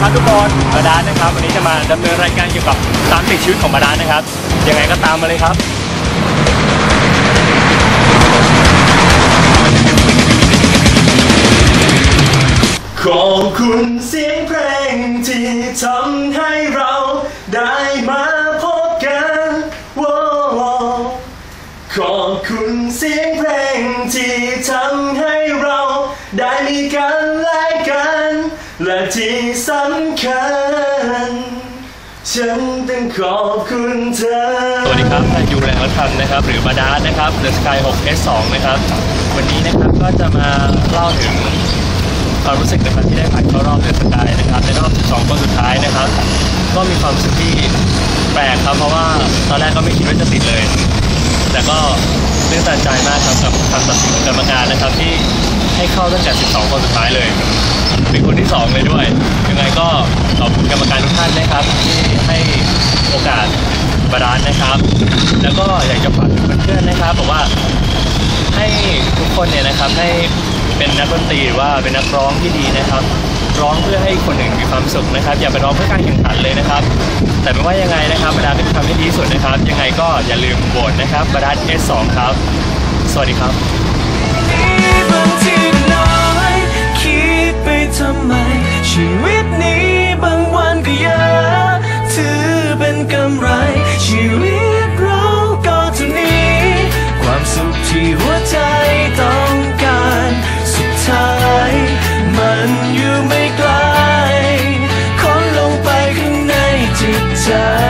ครับทุกคนมาดานนะครับ วันนี้จะมาดำเนินรายการเกี่ยวกับตามติดชีวิตของบาดาลนะครับยังไงก็ตามมาเลยครับขอบคุณเสียงเพลงที่ทำให้เราได้มาพบกันว้าวขอบคุณเสียงเพลงที่ทำ และที่สำคัญ ฉันต้องขอบคุณเธอ สวัสดีครับพายูแรงรัธรมนะครับ หรือบาดาสนะครับ The Sky 6 S2 นะครับ วันนี้นะครับก็จะมาเล่าถึงความรู้สึกนะครับที่ได้ผ่านเข้ารอบเดือนสกายนะครับในรอบ 12 คนสุดท้ายนะครับ ก็มีความรู้สึกที่แปลกครับ เพราะว่าตอนแรกก็ไม่คิดว่าจะติดเลย แต่ก็ตื่นตันใจมากครับกับคำตัดสินของกรรมการนะครับที่ ให้เข้าตั้งแต่ 12 คนสุดท้ายเลย เป็นคนที่ 2 เลยด้วย ยังไงก็ขอบคุณกรรมการทุกท่านนะครับ ที่ให้โอกาสบาดาลนะครับ แล้วก็อยากจะฝากถึงเพื่อนๆนะครับบอกว่าให้ทุกคนเนี่ยนะครับให้เป็นนักดนตรีว่าเป็นนักร้องที่ดีนะครับ ร้องเพื่อให้คนอื่นมีความสุขนะครับ อย่าไปร้องเพื่อการแข่งขันเลยนะครับ แต่ไม่ว่ายังไงนะครับบรรดาเป็นทำให้ดีที่สุดนะครับ ยังไงก็อย่าลืมโหวตนะครับบรรดา S2 ครับ สวัสดีครับ ล